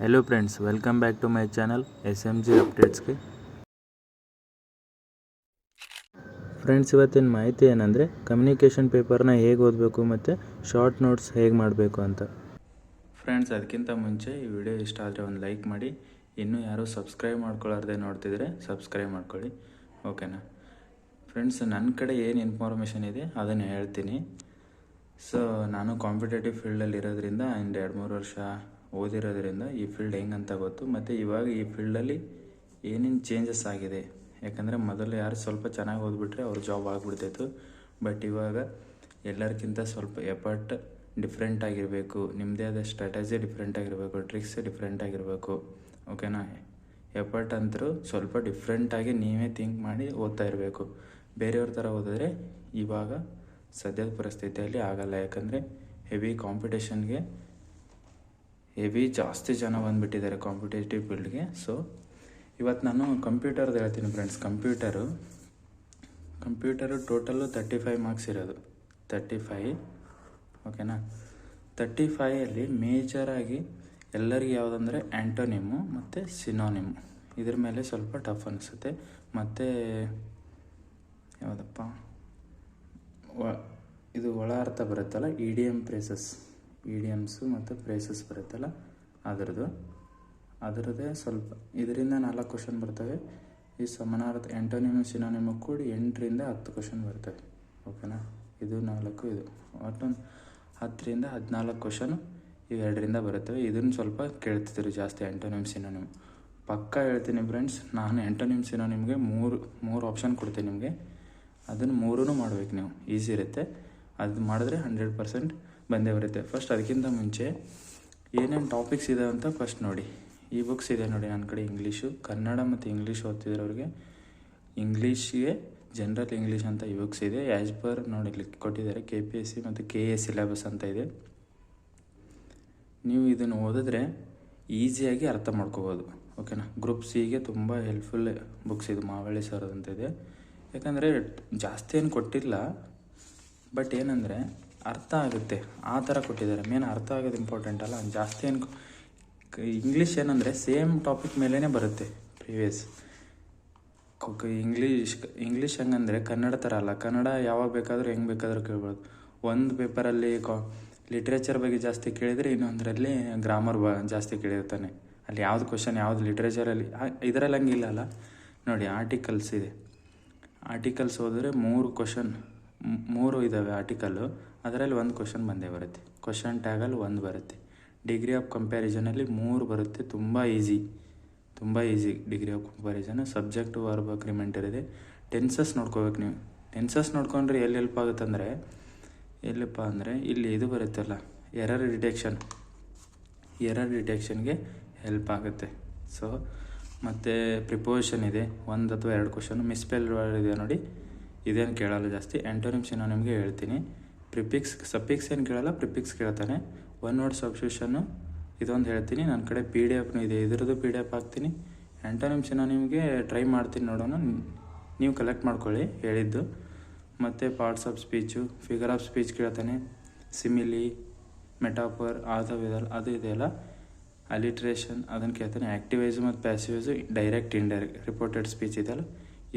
Hello friends welcome back to my channel S M G ಅಪ್ಡೇಟ್ಸ್ಗೆ friends ಇವತ್ತಿನ ಮಾಹಿತಿ ಏನಂದರೆ communication ಪೇಪರ್ನ ಹೇಗೆ ಓದಬೇಕು ಮತ್ತು ಶಾರ್ಟ್ ನೋಟ್ಸ್ ಹೇಗೆ ಮಾಡಬೇಕು ಅಂತ. ಫ್ರೆಂಡ್ಸ್ ಅದಕ್ಕಿಂತ ಮುಂಚೆ ಈ ವಿಡಿಯೋ ಇಷ್ಟ ಆದರೆ ಒಂದು ಲೈಕ್ ಮಾಡಿ. ಇನ್ನೂ ಯಾರೂ ಸಬ್ಸ್ಕ್ರೈಬ್ ಮಾಡ್ಕೊಳ್ಳಾರ್ದೆ ನೋಡ್ತಿದ್ರೆ ಸಬ್ಸ್ಕ್ರೈಬ್ ಮಾಡ್ಕೊಳ್ಳಿ. ಓಕೆನಾ ಫ್ರೆಂಡ್ಸ್ ನನ್ನ ಕಡೆ ಏನು ಇನ್ಫಾರ್ಮೇಷನ್ ಇದೆ, ಅದನ್ನು ಹೇಳ್ತೀನಿ. ಸೊ ನಾನು ಕಾಂಪಿಟೇಟಿವ್ ಫೀಲ್ಡಲ್ಲಿ ಇರೋದ್ರಿಂದ ಒಂದು ಎರಡು ಮೂರು ವರ್ಷ ಓದಿರೋದ್ರಿಂದ ಈ ಫೀಲ್ಡ್ ಹೆಂಗಂತ ಗೊತ್ತು. ಮತ್ತು ಇವಾಗ ಈ ಫೀಲ್ಡಲ್ಲಿ ಏನೇನು ಚೇಂಜಸ್ ಆಗಿದೆ. ಯಾಕಂದರೆ ಮೊದಲು ಯಾರು ಸ್ವಲ್ಪ ಚೆನ್ನಾಗಿ ಓದ್ಬಿಟ್ರೆ ಅವ್ರ ಜಾಬ್ ಆಗಿಬಿಡ್ತಿತ್ತು. ಬಟ್ ಇವಾಗ ಎಲ್ಲರಿಗಿಂತ ಸ್ವಲ್ಪ ಎಫರ್ಟ್ ಡಿಫ್ರೆಂಟ್ ಆಗಿರಬೇಕು. ನಿಮ್ಮದೇ ಆದ ಸ್ಟ್ರಾಟಜಿ ಡಿಫ್ರೆಂಟ್ ಆಗಿರಬೇಕು. ಟ್ರಿಕ್ಸ್ ಡಿಫ್ರೆಂಟ್ ಆಗಿರಬೇಕು. ಓಕೆನಾ ಎಫರ್ಟ್ ಅಂತರೂ ಸ್ವಲ್ಪ ಡಿಫ್ರೆಂಟಾಗಿ ನೀವೇ ಥಿಂಕ್ ಮಾಡಿ ಓದ್ತಾ ಇರಬೇಕು. ಬೇರೆಯವ್ರ ಥರ ಓದಿದ್ರೆ ಇವಾಗ ಸದ್ಯದ ಪರಿಸ್ಥಿತಿಯಲ್ಲಿ ಆಗಲ್ಲ. ಯಾಕಂದರೆ ಹೆವಿ ಕಾಂಪಿಟೇಷನ್ಗೆ ಹೆವಿ ಜಾಸ್ತಿ ಜನ ಬಂದುಬಿಟ್ಟಿದ್ದಾರೆ ಕಾಂಪಿಟೇಟಿವ್ ಫೀಲ್ಡ್ಗೆ. ಸೊ ಇವತ್ತು ನಾನು ಕಂಪ್ಯೂಟರ್ದು ಹೇಳ್ತೀನಿ friends computer. Computer total thirty five marks ಇರೋದು. ತರ್ಟಿ ಫೈ ಓಕೆನಾ ತರ್ಟಿ ಫೈಯಲ್ಲಿ ಮೇಜರಾಗಿ ಎಲ್ಲರಿಗೆ ಯಾವುದಂದರೆ ಆ್ಯಂಟೋನಿಮು ಮತ್ತು ಸಿನೋನಿಮು ಇದ್ರ ಮೇಲೆ ಸ್ವಲ್ಪ ಟಫ್ ಅನಿಸುತ್ತೆ. ಮತ್ತು ಯಾವುದಪ್ಪ? ಇದು ಒಳ ಅರ್ಥ ಬರುತ್ತಲ್ಲ ಇ ಡಿ ಎಂ ಪ್ರೇಸಸ್ ಎಮ್ಸು ಮತ್ತು ಪ್ರೈಸಸ್ ಬರುತ್ತಲ್ಲ, ಅದರದ್ದು. ಅದರದ್ದೇ ಸ್ವಲ್ಪ, ಇದರಿಂದ ನಾಲ್ಕು ಕ್ವಶನ್ ಬರ್ತವೆ. ಈ ಸಮನಾರ್ಥ ಎಂಟೋನಿಮು ಸಿನೋನಿಮು ಕೂಡಿ ಎಂಟರಿಂದ ಹತ್ತು ಕ್ವಶನ್ ಬರ್ತವೆ. ಓಕೆನಾ ಇದು ನಾಲ್ಕು, ಇದು. ಒಟ್ಟೊಂದು ಹತ್ತರಿಂದ ಹದಿನಾಲ್ಕು ಕ್ವಶನು ಇವೆರಡರಿಂದ ಬರುತ್ತವೆ. ಇದನ್ನು ಸ್ವಲ್ಪ ಕೇಳ್ತಿದ್ರು ಜಾಸ್ತಿ ಎಂಟೋನಿಮ್ ಸಿನೋನಿಮ್ ಪಕ್ಕ ಹೇಳ್ತೀನಿ ಫ್ರೆಂಡ್ಸ್ ನಾನು ಎಂಟೋನಿಮ್ ಸಿನೋನಿಮ್ಗೆ ಮೂರು ಮೂರು ಆಪ್ಷನ್ ಕೊಡ್ತೀನಿ ನಿಮಗೆ. ಅದನ್ನು ಮೂರೂ ಮಾಡ್ಬೇಕು ನೀವು. ಈಸಿ ಇರುತ್ತೆ. ಅದು ಮಾಡಿದ್ರೆ ಹಂಡ್ರೆಡ್ ಪರ್ಸೆಂಟ್ ಬಂದೇ ಬರುತ್ತೆ ಫಸ್ಟ್ ಅದಕ್ಕಿಂತ ಮುಂಚೆ ಏನೇನು ಟಾಪಿಕ್ಸ್ ಇದೆ ಅಂತ ಫಸ್ಟ್ ನೋಡಿ. ಈ ಬುಕ್ಸ್ ಇದೆ ನೋಡಿ ನನ್ನ ಕಡೆ ಇಂಗ್ಲೀಷು ಕನ್ನಡ ಮತ್ತು ಇಂಗ್ಲೀಷ್ ಓದ್ತಿರೋರಿಗೆ. ಇಂಗ್ಲೀಷ್ಗೆ ಜನರಲ್ ಇಂಗ್ಲೀಷ್ ಅಂತ ಈ ಬುಕ್ಸ್ ಇದೆ. ಆ್ಯಸ್ ಪರ್ ನೋಡಿ ಇಲ್ಲಿ ಕೊಟ್ಟಿದ್ದಾರೆ ಕೆ ಪಿ ಎಸ್ ಸಿ ಮತ್ತು ಕೆ ಎ ಸಿಲೆಬಸ್ ಅಂತ ಇದೆ. ನೀವು ಇದನ್ನು ಓದಿದ್ರೆ ಈಸಿಯಾಗಿ ಅರ್ಥ ಮಾಡ್ಕೋಬೋದು. ಓಕೆನಾ ಗ್ರೂಪ್ ಸಿಗೆ ತುಂಬ ಹೆಲ್ಪ್ಫುಲ್ ಬುಕ್ಸ್ ಇದು ಮಾವಳ್ಳಿ ಇದೆ. ಯಾಕಂದರೆ ಜಾಸ್ತಿ ಏನು ಕೊಟ್ಟಿಲ್ಲ. ಬಟ್ ಏನಂದರೆ ಅರ್ಥ ಆಗುತ್ತೆ. ಆ ಥರ ಕೊಟ್ಟಿದ್ದಾರೆ. ಮೇನ್ ಅರ್ಥ ಆಗೋದು ಇಂಪಾರ್ಟೆಂಟ್ ಅಲ್ಲ. ಜಾಸ್ತಿ ಏನು ಇಂಗ್ಲೀಷ್ ಏನಂದರೆ ಸೇಮ್ ಟಾಪಿಕ್ ಮೇಲೇ ಬರುತ್ತೆ ಪ್ರೀವಿಯಸ್ ಇಂಗ್ಲೀಷ್ ಇಂಗ್ಲೀಷ್ ಹೆಂಗಂದರೆ ಕನ್ನಡ ಥರ ಅಲ್ಲ. ಕನ್ನಡ ಯಾವಾಗ ಬೇಕಾದರೂ ಹೆಂಗೆ ಬೇಕಾದರೂ ಕೇಳ್ಬೋದು. ಒಂದು ಪೇಪರಲ್ಲಿ ಕಾ ಲಿಟ್ರೇಚರ್ ಬಗ್ಗೆ ಜಾಸ್ತಿ ಕೇಳಿದರೆ ಇನ್ನೊಂದರಲ್ಲಿ ಗ್ರಾಮರ್ ಬ ಜಾಸ್ತಿ ಕೇಳಿರ್ತಾನೆ. ಅಲ್ಲಿ ಯಾವ್ದು ಕ್ವಶನ್ ಯಾವುದು ಲಿಟ್ರೇಚರಲ್ಲಿ ಇದರಲ್ಲಿ ಹಂಗಿಲ್ಲ ಅಲ್ಲ. ನೋಡಿ ಆರ್ಟಿಕಲ್ಸ್ ಇದೆ. ಆರ್ಟಿಕಲ್ಸ್ ಹೋದರೆ ಮೂರು ಕ್ವಶನ್ ಮೂರು ಇದ್ದಾವೆ ಆರ್ಟಿಕಲ್ಲು ಅದರಲ್ಲಿ ಒಂದು ಕ್ವಶನ್ ಬಂದೇ ಬರುತ್ತೆ. ಕ್ವಶನ್ ಟ್ಯಾಗಲ್ಲಿ ಒಂದು ಬರುತ್ತೆ. ಡಿಗ್ರಿ ಆಫ್ ಕಂಪ್ಯಾರಿಸನಲ್ಲಿ ಮೂರು ಬರುತ್ತೆ. ತುಂಬ ಈಸಿ ತುಂಬ easy degree of comparison subject verb agreement ಇದೆ ಟೆನ್ಸಸ್ ನೋಡ್ಕೋಬೇಕು ನೀವು. ಟೆನ್ಸಸ್ ನೋಡ್ಕೊಂಡ್ರೆ ಎಲ್ಲಿ ಹೆಲ್ಪ್ ಆಗುತ್ತಂದರೆ ಎಲ್ಲಪ್ಪ ಅಂದರೆ ಇಲ್ಲಿ ಇದು ಬರುತ್ತಲ್ಲ ಎರರ್ ಡಿಟೆಕ್ಷನ್ ಎರರ್ ಡಿಟೆಕ್ಷನ್ಗೆ ಹೆಲ್ಪ್ ಆಗುತ್ತೆ. ಸೊ ಮತ್ತು ಪ್ರಿಪೋಸಿಷನ್ ಇದೆ. ಒಂದು ಅಥವಾ ಎರಡು ಕ್ವಶನ್ ಮಿಸ್ಪೆಲ್ ಇದೆ ನೋಡಿ? ಇದೇನು ಕೇಳಲ್ಲ ಜಾಸ್ತಿ. ನಾನು ನಿಮಗೆ ಹೇಳ್ತೀನಿ. ಪ್ರಿಪಿಕ್ಸ್ ಸಪಿಕ್ಸ್ ಏನು ಕೇಳಲ್ಲ ಪ್ರಿಪಿಕ್ಸ್ ಕೇಳ್ತಾನೆ. ಒನ್ ವರ್ಡ್ ಸಬ್ಸ್ಟಿಟ್ಯೂಷನ್ನು ಇದೊಂದು ಹೇಳ್ತೀನಿ. ನನ್ನ ಕಡೆ ಪಿ ಡಿ ಎಫ್ನು ಇದೆ. ಇದ್ರದ್ದು ಪಿ ಡಿ ಎಫ್ ಹಾಕ್ತೀನಿ. ಆ್ಯಂಟೋನಿಮ್ಸ್ ನಾನು ನಿಮಗೆ ಟ್ರೈ ಮಾಡ್ತೀನಿ ನೋಡೋಣ. ನೀವು ಕಲೆಕ್ಟ್ ಮಾಡ್ಕೊಳ್ಳಿ ಹೇಳಿದ್ದು. ಮತ್ತು parts of speech figure of speech ಕೇಳ್ತಾನೆ. ಸಿಮಿಲಿ ಮೆಟಾಫರ್ ಆದವಿದಲ್ಲ ಅದು ಇದೆಯಲ್ಲ ಅಲಿಟ್ರೇಷನ್ ಅದನ್ನು ಕೇಳ್ತಾನೆ. ಆ್ಯಕ್ಟಿವೈಸು ಮತ್ತು passive voice direct indirect reported speech ಇದೆಯಲ್ಲ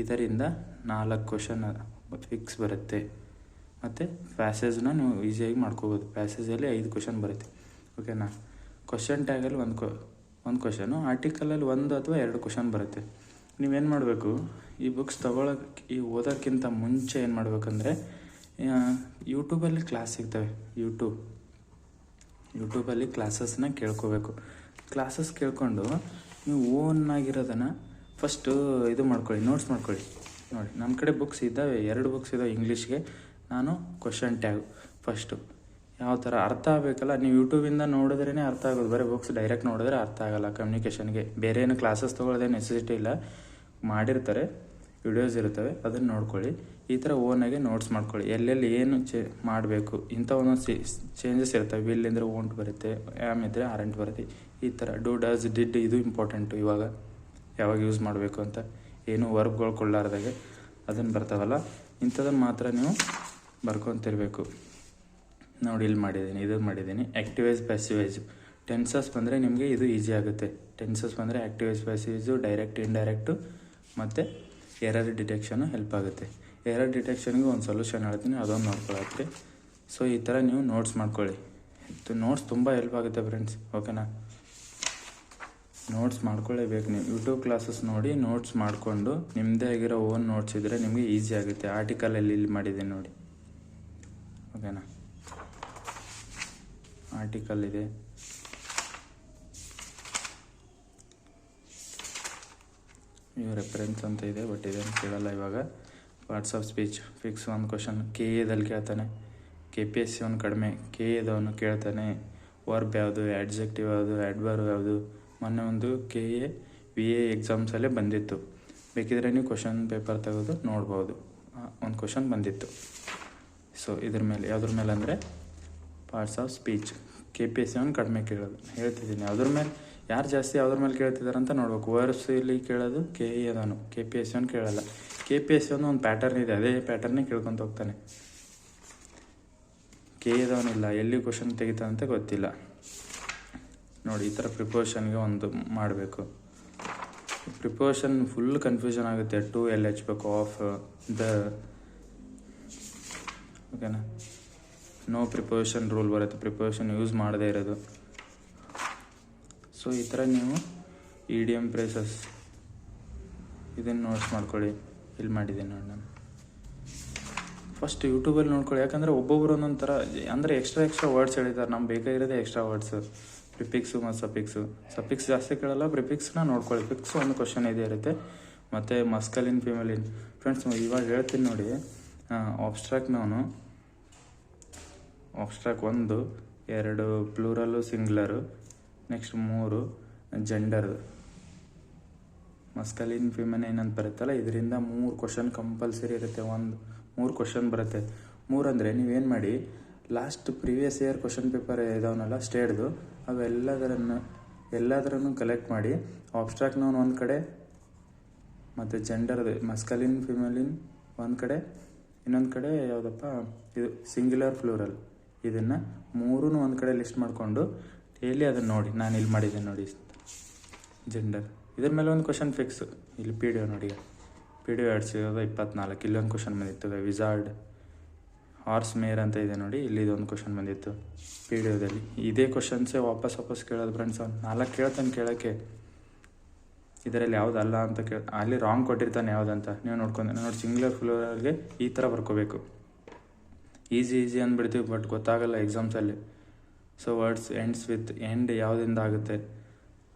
ಇದರಿಂದ ನಾಲ್ಕು ಕ್ವಶನ್ ಫಿಕ್ಸ್ ಬರುತ್ತೆ. ಮತ್ತು ಪ್ಯಾಸೇಜ್ನ ನೀವು ಈಸಿಯಾಗಿ ಮಾಡ್ಕೋಬೋದು. ಪ್ಯಾಸೇಜಲ್ಲಿ ಐದು ಕ್ವಶನ್ ಬರುತ್ತೆ. ಓಕೆನಾ ಕ್ವಶನ್ ಟ್ಯಾಗಲ್ಲಿ ಒಂದು ಕ್ವ ಒಂದು ಕ್ವಶನು ಆರ್ಟಿಕಲಲ್ಲಿ ಒಂದು ಅಥವಾ ಎರಡು ಕ್ವಶನ್ ಬರುತ್ತೆ. ನೀವೇನು ಮಾಡಬೇಕು? ಈ ಬುಕ್ಸ್ ತೊಗೊಳಕ್ಕೆ ಈ ಓದೋಕ್ಕಿಂತ ಮುಂಚೆ ಏನು ಮಾಡಬೇಕಂದ್ರೆ ಯೂಟ್ಯೂಬಲ್ಲಿ ಕ್ಲಾಸ್ ಸಿಗ್ತವೆ. ಯೂಟ್ಯೂಬ್ ಯೂಟ್ಯೂಬಲ್ಲಿ ಕ್ಲಾಸಸ್ನ ಕೇಳ್ಕೋಬೇಕು. ಕ್ಲಾಸಸ್ ಕೇಳ್ಕೊಂಡು ನೀವು ಓನ್ ಆಗಿರೋದನ್ನು ಫಸ್ಟು ಇದು ಮಾಡ್ಕೊಳ್ಳಿ ನೋಟ್ಸ್ ಮಾಡ್ಕೊಳ್ಳಿ. ನೋಡಿ ನಮ್ಮ ಕಡೆ ಬುಕ್ಸ್ ಇದ್ದಾವೆ. ಎರಡು ಬುಕ್ಸ್ ಇದ್ದಾವೆ ಇಂಗ್ಲೀಷ್ಗೆ ನಾನು ಕ್ವಶನ್ ಟ್ಯಾಗ್ ಫಸ್ಟು ಯಾವ ಥರ ಅರ್ಥ ಆಗಬೇಕಲ್ಲ? ನೀವು ಯೂಟ್ಯೂಬಿಂದ ನೋಡಿದ್ರೇ ಅರ್ಥ ಆಗೋದು. ಬರೀ ಬುಕ್ಸ್ ಡೈರೆಕ್ಟ್ ನೋಡಿದ್ರೆ ಅರ್ಥ ಆಗಲ್ಲ ಕಮ್ಯುನಿಕೇಷನ್ಗೆ ಬೇರೆ ಏನು ಕ್ಲಾಸಸ್ ತೊಗೊಳ್ಳೋದೇ ನೆಸೆಸಿಟಿ ಇಲ್ಲ. ಮಾಡಿರ್ತಾರೆ. ವಿಡಿಯೋಸ್ ಇರ್ತವೆ ಅದನ್ನು ನೋಡ್ಕೊಳ್ಳಿ. ಈ ಥರ ಓನಾಗೆ ನೋಟ್ಸ್ ಮಾಡ್ಕೊಳ್ಳಿ. ಎಲ್ಲೆಲ್ಲಿ ಏನು ಚೇ ಮಾಡಬೇಕು? ಇಂಥ ಒಂದೊಂದು ಚೇಂಜಸ್ ಇರ್ತವೆ. ವಿಲ್ ಅಂದರೆ ಓಂಟ್ ಬರುತ್ತೆ. ಆ್ಯಮ್ ಇದ್ದರೆ ಆರೆಂಟ್ ಬರುತ್ತೆ. ಈ ಥರ ಡೂ ಡಸ್ ಡಿಡ್ ಇದು ಇಂಪಾರ್ಟೆಂಟು ಇವಾಗ. ಯಾವಾಗ ಯೂಸ್ ಮಾಡಬೇಕು ಅಂತ. ಏನು ವರ್ಕ್ಗಳು ಕೊಡಲಾರ್ದಾಗೆ ಅದನ್ನು ಬರ್ತಾವಲ್ಲ. ಇಂಥದನ್ನು ಮಾತ್ರ ನೀವು ಬರ್ಕೊತಿರ್ಬೇಕು ನೋಡಿ, ಇಲ್ಲಿ ಮಾಡಿದ್ದೀನಿ, ಇದು ಮಾಡಿದ್ದೀನಿ. ಆ್ಯಕ್ಟಿವೈಸ್ ಪ್ಯಾಸಿವೈಸ್ ಟೆನ್ಸಸ್ ಬಂದರೆ ನಿಮಗೆ ಇದು ಈಸಿ ಆಗುತ್ತೆ. ಟೆನ್ಸಸ್ ಬಂದರೆ active voice passive voice direct indirect ಮತ್ತು ಎರರ್ ಡಿಟೆಕ್ಷನು ಹೆಲ್ಪ್ ಆಗುತ್ತೆ. ಎರರ್ ಡಿಟೆಕ್ಷನ್ಗೆ ಒಂದು ಸೊಲ್ಯೂಷನ್ ಹೇಳ್ತೀನಿ, ಅದೊಂದು ನೋಡ್ಕೊಳತ್ರಿ ಸೊ ಈ ಥರ ನೀವು ನೋಟ್ಸ್ ಮಾಡ್ಕೊಳ್ಳಿ. ನೋಟ್ಸ್ ತುಂಬ ಹೆಲ್ಪ್ ಆಗುತ್ತೆ ಫ್ರೆಂಡ್ಸ್ ಓಕೆನಾ ನೋಟ್ಸ್ ಮಾಡ್ಕೊಳ್ಳೇಬೇಕು ನೀವು. ಯೂಟ್ಯೂಬ್ ಕ್ಲಾಸಸ್ ನೋಡಿ ನೋಟ್ಸ್ ಮಾಡಿಕೊಂಡು ನಿಮ್ಮದೇ ಆಗಿರೋ ಓನ್ ನೋಟ್ಸ್ ಇದ್ದರೆ ನಿಮಗೆ ಈಸಿ ಆಗುತ್ತೆ. ಆರ್ಟಿಕಲಲ್ಲಿ ಇಲ್ಲಿ ಮಾಡಿದ್ದೀನಿ ನೋಡಿ. ಓಕೆನಾ? ಆರ್ಟಿಕಲ್ ಇದೆ. ಇವು ರೆಫರೆನ್ಸ್ ಅಂತ ಇದೆ ಬಟ್ ಇದೇನು ಕೇಳಲ್ಲ ಇವಾಗ. ಪಾರ್ಟ್ಸ್ ಆಫ್ ಸ್ಪೀಚ್ ಫಿಕ್ಸ್ ಒಂದು ಕ್ವಶನ್ ಕೆ ಎದಲ್ಲಿ ಕೇಳ್ತಾನೆ. ಕೆ ಪಿ ಎಸ್ ಸಿ ಒಂದು ಕಡಿಮೆ. ಕೆ ಎದವನು ಕೇಳ್ತಾನೆ. ವರ್ಬ್ ಯಾವುದು? ಆಡ್ಜೆಕ್ಟಿವ್ ಯಾವುದು? ಆಡ್ವರ್ಬ್ ಯಾವುದು? ಮೊನ್ನೆ ಒಂದು ಕೆ ಎ ವಿ ಎ ಎಕ್ಸಾಮ್ಸಲ್ಲೇ ಬಂದಿತ್ತು. ಬೇಕಿದ್ರೆ ನೀವು ಕ್ವಶನ್ ಪೇಪರ್ ತೆಗೆದು ನೋಡ್ಬೋದು. ಒಂದು ಕ್ವಶನ್ ಬಂದಿತ್ತು. ಸೊ ಇದ್ರ ಮೇಲೆ, ಯಾವುದ್ರ ಮೇಲೆ ಅಂದರೆ parts of speech K P S C ಅವ್ನು ಕಡಿಮೆ ಕೇಳೋದು. ಹೇಳ್ತಿದ್ದೀನಿ ಅದ್ರ ಮೇಲೆ, ಯಾರು ಜಾಸ್ತಿ ಯಾವ್ದ್ರ ಮೇಲೆ ಕೇಳ್ತಿದ್ದಾರೆ ಅಂತ ನೋಡ್ಬೇಕು ವರ್ಸ್ ಇಲ್ಲಿ ಕೇಳೋದು ಕೆ ಇ ಅದನ್ನು ಕೆ ಪಿ ಎಸ್ ಸಿ ಅವ್ನು ಕೇಳಲ್ಲ. ಕೆ ಪಿ ಎಸ್ ಸಿ ಒಂದು ಪ್ಯಾಟರ್ನ್ ಇದೆ, ಅದೇ ಪ್ಯಾಟರ್ನೇ ಕೇಳ್ಕೊತ ಹೋಗ್ತಾನೆ. ಕೆ ಇದಾವನಿಲ್ಲ ಎಲ್ಲಿ ಕ್ವಶನ್ ತೆಗಿತಾನಂತ ಗೊತ್ತಿಲ್ಲ. ನೋಡಿ, ಈ ಥರ ಪ್ರಿಪೋಷನ್ಗೆ ಒಂದು ಮಾಡಬೇಕು. ಪ್ರಿಪೋಷನ್ ಫುಲ್ ಕನ್ಫ್ಯೂಷನ್ ಆಗುತ್ತೆ. ಟು ಎಲ್ಲಿ ಹಚ್ಬೇಕು ಆಫ್ ದ ಓಕೆನಾ ನೋ ಪ್ರಿಪೋಷನ್ ರೂಲ್ ಬರುತ್ತೆ. ಪ್ರಿಪೋಷನ್ ಯೂಸ್ ಮಾಡದೇ ಇರೋದು. ಸೊ ಈ ಥರ ನೀವು ಇ ಡಿ ಎಂ ಪ್ರೇಸಸ್ ಇದನ್ನು ನೋಟ್ಸ್ ಮಾಡ್ಕೊಳ್ಳಿ. ಇಲ್ಲಿ ಮಾಡಿದ್ದೀನಿ ನೋಡಿ ನಾನು. ಫಸ್ಟ್ ಯೂಟ್ಯೂಬಲ್ಲಿ ನೋಡ್ಕೊಳ್ಳಿ. ಯಾಕಂದರೆ ಒಬ್ಬೊಬ್ರು ಒಂದೊಂದು ಥರ, ಅಂದರೆ ಎಕ್ಸ್ಟ್ರಾ ಎಕ್ಸ್ಟ್ರಾ ವರ್ಡ್ಸ್ ಹೇಳಿದ್ದಾರೆ. ನಮ್ಗೆ ಬೇಕಾಗಿರೋದೇ ಎಕ್ಸ್ಟ್ರಾ ವರ್ಡ್ಸು ಪ್ರಿಪಿಕ್ಸು ಮತ್ತು ಸಪಿಕ್ಸು ಸಪಿಕ್ಸ್ ಜಾಸ್ತಿ ಕೇಳಲ್ಲ. ಪ್ರಿಪಿಕ್ಸ್ನ ನೋಡ್ಕೊಳ್ಳಿ. ಪಿಕ್ಸ್ ಒಂದು ಕ್ವಶನ್ ಇದೆ ಇರುತ್ತೆ. ಮತ್ತು ಮಸ್ಕಲಿನ್ ಫಿಮೇಲಿನ್ ಫ್ರೆಂಡ್ಸ್ ಇವಾಗ ಹೇಳ್ತೀನಿ ನೋಡಿ. ಆಬ್ಸ್ಟ್ರಾಕ್ಟ್ನವನು ಆಬ್ಸ್ಟ್ರಾಕ್ ಒಂದು, ಎರಡು ಪ್ಲೂರಲ್ಲು ಸಿಂಗ್ಲರು ನೆಕ್ಸ್ಟ್ ಮೂರು ಜೆಂಡರ್ ಮಸ್ಕಲಿನ್ ಫಿಮೆನ್ ಏನಂತ ಬರುತ್ತಲ್ಲ, ಇದರಿಂದ ಮೂರು ಕ್ವಶನ್ ಕಂಪಲ್ಸರಿ ಇರುತ್ತೆ, ಒಂದು, ಮೂರು ಕ್ವಶನ್ ಬರುತ್ತೆ. ಮೂರು ಅಂದರೆ ನೀವೇನು ಮಾಡಿ last previous year question paper ಇದಾವನಲ್ಲ ಸ್ಟೇಟ್ದು ಅವೆಲ್ಲದರನ್ನು ಎಲ್ಲದರನ್ನು ಕಲೆಕ್ಟ್ ಮಾಡಿ ಆಬ್ಸ್ಟ್ರಾಕ್ಟ್ನವನು ಒಂದು ಕಡೆ, ಮತ್ತು ಜೆಂಡರ್ದು ಮಸ್ಕಲಿನ್ ಫಿಮೇಲಿನ್ ಒಂದು ಕಡೆ ಇನ್ನೊಂದು ಕಡೆ ಯಾವುದಪ್ಪ, ಇದು ಸಿಂಗ್ಯುಲರ್ ಫ್ಲೂರಲ್ ಇದನ್ನು ಮೂರೂ ಒಂದು ಕಡೆ ಲಿಸ್ಟ್ ಮಾಡಿಕೊಂಡು ಡೈಲಿ ಅದನ್ನು ನೋಡಿ. ನಾನು ಇಲ್ಲಿ ಮಾಡಿದ್ದೇನೆ ನೋಡಿ ಜೆಂಡರ್ ಇದ್ರ ಮೇಲೆ ಒಂದು ಕ್ವಶನ್ ಫಿಕ್ಸ್ ಇಲ್ಲಿ ಪಿ ಡಿ ಒ ನೋಡಿ ಪಿ ಡಿ ಒ ಎರಡು ಸಾವಿರದ ಇಪ್ಪತ್ನಾಲ್ಕು. ಇಲ್ಲೊಂದು ಕ್ವಶನ್ ಬಂದಿತ್ತು. ವಿಝಾರ್ಡ್ ಹಾರ್ಸ್ ಮೇರ್ ಅಂತ ಇದೆ ನೋಡಿ. ಇಲ್ಲಿ ಇದೊಂದು ಕ್ವಶನ್ ಬಂದಿತ್ತು ಪಿ ಡಿ ಒದಲ್ಲಿ ಇದೇ ಕ್ವಶನ್ಸೇ ವಾಪಸ್ ವಾಪಸ್ ಕೇಳೋದು ಫ್ರೆಂಡ್ಸ್ ಅವ್ನು ನಾಲ್ಕು ಕೇಳ್ತಾನೆ ಕೇಳೋಕ್ಕೆ. ಇದರಲ್ಲಿ ಯಾವುದಲ್ಲ ಅಂತ ಕೇಳ, ಅಲ್ಲಿ ರಾಂಗ್ ಕೊಟ್ಟಿರ್ತಾನೆ ಯಾವುದಂತ. ನೀವು ನೋಡ್ಕೊಂಡು ನೋಡಿ ಸಿಂಗ್ಲರ್ ಫ್ಲೋರಲ್ಲಿ ಈ ಥರ ಬರ್ಕೋಬೇಕು. ಈಸಿ ಈಸಿ ಅಂದ್ಬಿಡ್ತೀವಿ ಬಟ್ ಗೊತ್ತಾಗಲ್ಲ ಎಕ್ಸಾಮ್ಸಲ್ಲಿ so words ends with end ಯಾವುದಿಂದ ಆಗುತ್ತೆ?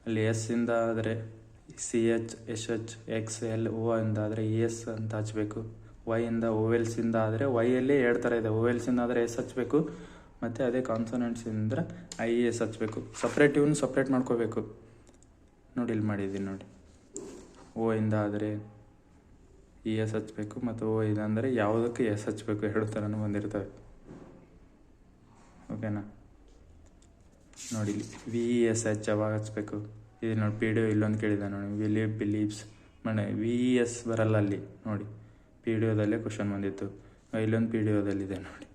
ಅಲ್ಲಿ ಎಸ್ ಇಂದ ಆದರೆ C H S H X L O ಇಂದ ಆದರೆ ಇ ಎಸ್ ಅಂತ ಹಚ್ಬೇಕು. ವೈ ಇಂದ ಎಲ್ಸಿಂದ ಆದರೆ ವೈಯಲ್ಲಿ ಎರಡು ಥರ ಇದೆ. ಓ ಎಲ್ಸಿಂದ ಆದರೆ ಎಸ್ ಹಚ್ಬೇಕು, ಮತ್ತು ಅದೇ ಕಾನ್ಸನೆಂಟ್ಸಿಂದ ಐ ಎಸ್ ಹಚ್ಬೇಕು. ಸಪ್ರೇಟ್ ಇವ್ನು ಸಪ್ರೇಟ್ ಮಾಡ್ಕೋಬೇಕು. ನೋಡಿ, ಇಲ್ಲಿ ಮಾಡಿದ್ದೀನಿ ನೋಡಿ. ಓ ಇಂದ ಆದರೆ ಇ ಎಸ್ ಹಚ್ಚಬೇಕು ಮತ್ತು ಓ ಇದಂದರೆ ಯಾವುದಕ್ಕೆ ಎಸ್ ಹಚ್ಚಬೇಕು ಎರಡು ಥರನೂ ಬಂದಿರ್ತವೆ. ಓಕೆನಾ? ನೋಡಿ ವಿ ಇ ಎಸ್ ಎಚ್ ಯಾವಾಗ ಹಚ್ಬೇಕು? ಇದು ನೋಡಿ, ಪಿ ಡಿ ಒ ಇಲ್ಲೊಂದು ಕೇಳಿದೆ ನೋಡಿ. ವಿಲಿ ಬಿಲೀವ್ಸ್ ಮನೆ ವಿ ಇ ಎಸ್ ಬರಲ್ಲ ಅಲ್ಲಿ. ನೋಡಿ, ಪಿ ಡಿ ಒದಲ್ಲೇ ಕ್ವಶನ್ ಬಂದಿತ್ತು. ಇಲ್ಲೊಂದು ಪಿ ಡಿ ಒದಲ್ಲಿದೆ ನೋಡಿ.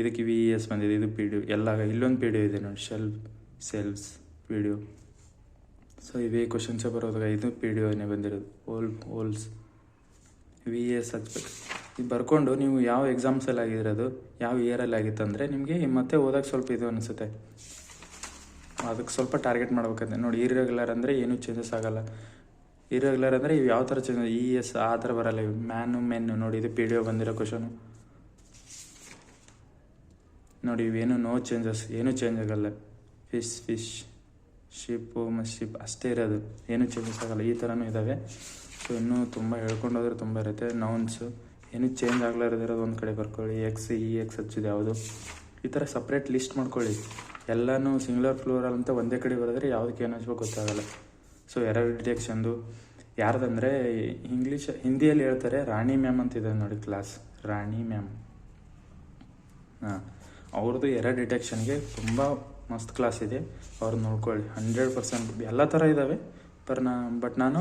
ಇದಕ್ಕೆ ವಿ ಇ ಎಸ್ ಬಂದಿದೆ. ಇದು ಪಿ ಡಿ ಒ, ಎಲ್ಲ, ಇಲ್ಲೊಂದು ಪಿ ಡಿ ಒ ಇದೆ ನೋಡಿ. Shelf selfs P D O. So ಇವೇ ಕ್ವಶನ್ಸೇ ಬರೋದಾಗ ಇದು ಪಿ ಡಿ ಒನೇ ಬಂದಿರೋದು. ಓಲ್ ಓಲ್ಸ್ ವಿ ಎಸ್ ಹಚ್ಬೇಕು ಇದು ಬರ್ಕೊಂಡು ನೀವು ಯಾವ ಎಕ್ಸಾಮ್ಸಲ್ಲಿ ಆಗಿರೋದು, ಯಾವ ಇಯರಲ್ಲಿ ಆಗಿತ್ತು ಅಂದರೆ ನಿಮಗೆ ಮತ್ತೆ ಓದೋಕ್ಕೆ ಸ್ವಲ್ಪ ಇದು ಅನಿಸುತ್ತೆ. ಅದಕ್ಕೆ ಸ್ವಲ್ಪ ಟಾರ್ಗೆಟ್ ಮಾಡ್ಬೇಕಂತೆ. ನೋಡಿ ಇರ್ರೆಗ್ಯುಲರ್ ಅಂದರೆ ಏನೂ ಚೇಂಜಸ್ ಆಗಲ್ಲ. ಇರ್ರೆಗ್ಯುಲರ್ ಅಂದರೆ ಇವು ಯಾವ ಥರ ಚೇಂಜ್ ಇ ಎಸ್ ಆ ಥರ ಬರಲ್ಲ ಇವು. ಮ್ಯಾನು ಮೆನ್ನು ನೋಡಿ, ಇದು ಪಿ ಡಿ ಒ ಬಂದಿರೋ ಕ್ವಶನು ನೋಡಿ ಇವೇನು ನೋ ಚೇಂಜಸ್ ಏನೂ ಚೇಂಜ್ ಆಗಲ್ಲ. ಫಿಶ್ ಫಿಶ್ ಶಿಪ್ಪು ಮತ್ತು ಶಿಪ್ ಅಷ್ಟೇ ಇರೋದು. ಏನೂ ಚೇಂಜಸ್ ಆಗಲ್ಲ. ಈ ಥರನೂ ಇದ್ದಾವೆ ಸೊ ಇನ್ನೂ ತುಂಬ ಹೇಳ್ಕೊಂಡೋದ್ರೆ ತುಂಬ ಇರುತ್ತೆ. ನೌನ್ಸು ಏನೂ ಚೇಂಜ್ ಆಗಲಾರದಿರೋದು ಒಂದು ಕಡೆ ಬರ್ಕೊಳ್ಳಿ. ಎಕ್ಸ್ ಇ ಎಕ್ಸ್ ಹಚ್ಚಿದೆ ಯಾವುದು. ಈ ಥರ ಸಪ್ರೇಟ್ ಲಿಸ್ಟ್ ಮಾಡ್ಕೊಳ್ಳಿ. ಎಲ್ಲನೂ ಸಿಂಗ್ಲರ್ ಫ್ಲೋರಲ್ಲಿ ಅಂತ ಒಂದೇ ಕಡೆ ಬರೆದ್ರೆ ಯಾವುದಕ್ಕೆ ಏನು ಹಚ್ಬೇಕು ಗೊತ್ತಾಗಲ್ಲ. ಸೊ ಎರರ್ ಡಿಟೆಕ್ಷನ್ದು ಯಾರ್ದಂದ್ರೆ ಇಂಗ್ಲೀಷ್ ಹಿಂದಿಯಲ್ಲಿ ಹೇಳ್ತಾರೆ, ರಾಣಿ ಮ್ಯಾಮ್ ಅಂತ ಇದೆ ನೋಡಿ ಕ್ಲಾಸ್ ರಾಣಿ ಮ್ಯಾಮ್ ಹಾಂ. ಅವ್ರದ್ದು ಎರರ್ ಡಿಟೆಕ್ಷನ್ಗೆ ತುಂಬ ಮಸ್ತ್ ಕ್ಲಾಸ್ ಇದೆ. ಅವ್ರು ನೋಡ್ಕೊಳ್ಳಿ. ಹಂಡ್ರೆಡ್ ಪರ್ಸೆಂಟ್ ಎಲ್ಲ ಥರ ಇದ್ದಾವೆ ಪರ್ ನಾ ಬಟ್ ನಾನು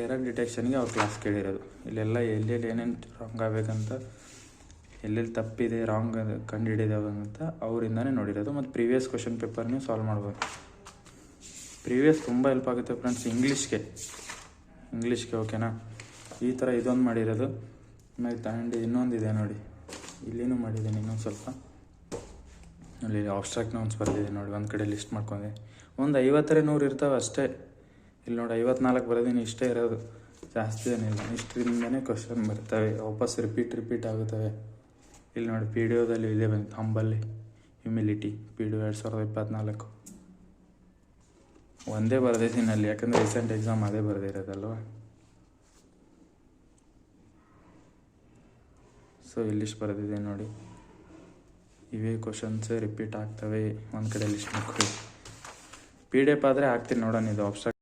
ಎರರ್ ಡಿಟೆಕ್ಷನ್ಗೆ ಅವ್ರ ಕ್ಲಾಸ್ ಕೇಳಿರೋದು. ಇಲ್ಲೆಲ್ಲ ಎಲ್ಲೆಲ್ಲಿ ಏನೇನು ರಾಂಗ್ ಆಗಬೇಕಂತ, ಎಲ್ಲೆಲ್ಲಿ ತಪ್ಪಿದೆ ರಾಂಗ್ ಕಂಡುಹಿಡಿದಾವೆ ಅಂತ ಅವರಿಂದನೇ ನೋಡಿರೋದು. ಮತ್ತು ಪ್ರೀವಿಯಸ್ ಕ್ವಶನ್ ಪೇಪರ್ನೇ ಸಾಲ್ವ್ ಮಾಡ್ಬೋದು. ಪ್ರೀವಿಯಸ್ ತುಂಬ ಹೆಲ್ಪ್ ಆಗುತ್ತೆ ಫ್ರೆಂಡ್ಸ್ ಇಂಗ್ಲೀಷ್ಗೆ ಇಂಗ್ಲೀಷ್ಗೆ ಓಕೆನಾ ಈ ಥರ ಇದೊಂದು ಮಾಡಿರೋದು. ಆಮೇಲೆ ತಗೊಂಡು ಇನ್ನೊಂದಿದೆ ನೋಡಿ. ಇಲ್ಲಿನೂ ಮಾಡಿದ್ದೀನಿ ಇನ್ನೊಂದು ಸ್ವಲ್ಪ. ಅಲ್ಲಿ ಆಬ್ಸ್ಟ್ರಾಕ್ಟ್ ನೌನ್ಸ್ ಬರೆದಿದೆ ನೋಡಿ, ಒಂದು ಕಡೆ ಲಿಸ್ಟ್ ಮಾಡ್ಕೊಂಡೆ. ಒಂದು ಐವತ್ತರೆ ನೂರು ಇರ್ತಾವೆ ಅಷ್ಟೇ. ಇಲ್ಲಿ ನೋಡಿ, ಐವತ್ನಾಲ್ಕು ಬರೋದೇನು, ಇಷ್ಟೇ ಇರೋದು. ಜಾಸ್ತಿ ಏನಿಲ್ಲ. ಇಷ್ಟರಿಂದನೇ ಕ್ವಶನ್ ಬರ್ತವೆ. ವಾಪಸ್ ರಿಪೀಟ್ ರಿಪೀಟ್ ಆಗುತ್ತವೆ. ಇಲ್ಲಿ ನೋಡಿ ಪಿ ಡಿ ಒದಲ್ಲಿ ಇದೆ ಬಂತು ಹಂಬಲ್ಲಿ ಹ್ಯುಮಿಲಿಟಿ ಪಿ ಡಿ ಒ ಎರಡು ಸಾವಿರದ ಇಪ್ಪತ್ತ್ನಾಲ್ಕು ಒಂದೇ ಬರೆದಿದ್ದೀನಿ ಅಲ್ಲಿ, ಯಾಕಂದರೆ ರೀಸೆಂಟ್ ಎಕ್ಸಾಮ್ ಅದೇ ಬರೆದಿರೋದಲ್ವ ಸೊ ಇಲ್ಲಿಷ್ಟು ಬರೆದಿದ್ದೀನಿ ನೋಡಿ. ಇವೇ ಕ್ವಶನ್ಸೇ ರಿಪೀಟ್ ಆಗ್ತವೆ. ಒಂದ್ ಕಡೆ ಲಿಸ್ಟ್ ಮಾಡ್ಕೊಳ್ಳಿ ಪಿ ಡಿ ಎಫ್ ಆದರೆ ಹಾಕ್ತೀನಿ ನೋಡೋಣ ಇದು ಆಬ್ಸ್ಟ್ರಾಕ್ಟ್